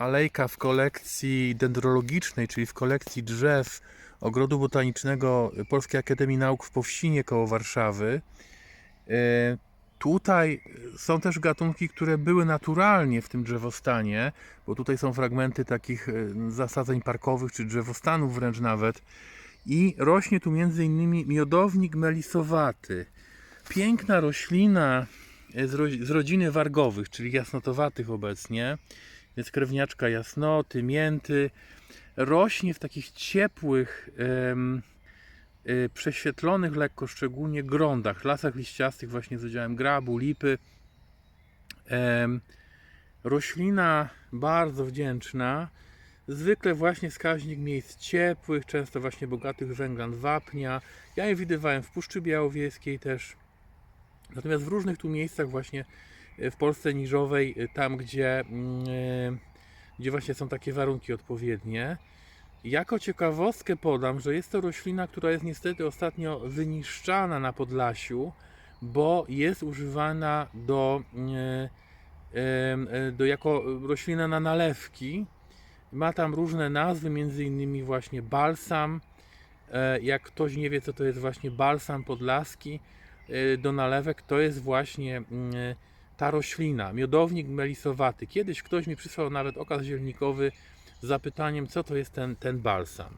alejka w kolekcji dendrologicznej, czyli w kolekcji drzew Ogrodu Botanicznego Polskiej Akademii Nauk w Powsinie koło Warszawy. E, Tutaj są też gatunki, które były naturalnie w tym drzewostanie, bo tutaj są fragmenty takich e, zasadzeń parkowych czy drzewostanów wręcz nawet. I rośnie tu innymi miodownik melisowaty. Piękna roślina e, z rodziny wargowych, czyli jasnotowatych obecnie. Jest krewniaczka jasnoty, mięty. Rośnie w takich ciepłych, em, y, prześwietlonych lekko, szczególnie grądach, lasach liściastych właśnie z udziałem grabu, lipy. Roślina bardzo wdzięczna. Zwykle właśnie wskaźnik miejsc ciepłych, często właśnie bogatych węglan wapnia. Ja je widywałem w Puszczy Białowieskiej też. Natomiast w różnych tu miejscach właśnie w Polsce niżowej, e, tam gdzie, mm, e, gdzie właśnie są takie warunki odpowiednie. Jako ciekawostkę podam, że jest to roślina, która jest niestety ostatnio wyniszczana na Podlasiu, bo jest używana do, do jako roślina na nalewki. Ma tam różne nazwy, między innymi właśnie balsam. E, Jak ktoś nie wie, co to jest właśnie balsam podlaski do nalewek, to jest właśnie mm, ta roślina, miodownik melisowaty. Kiedyś ktoś mi przysłał nawet okaz zielnikowy z zapytaniem, co to jest ten, ten balsam.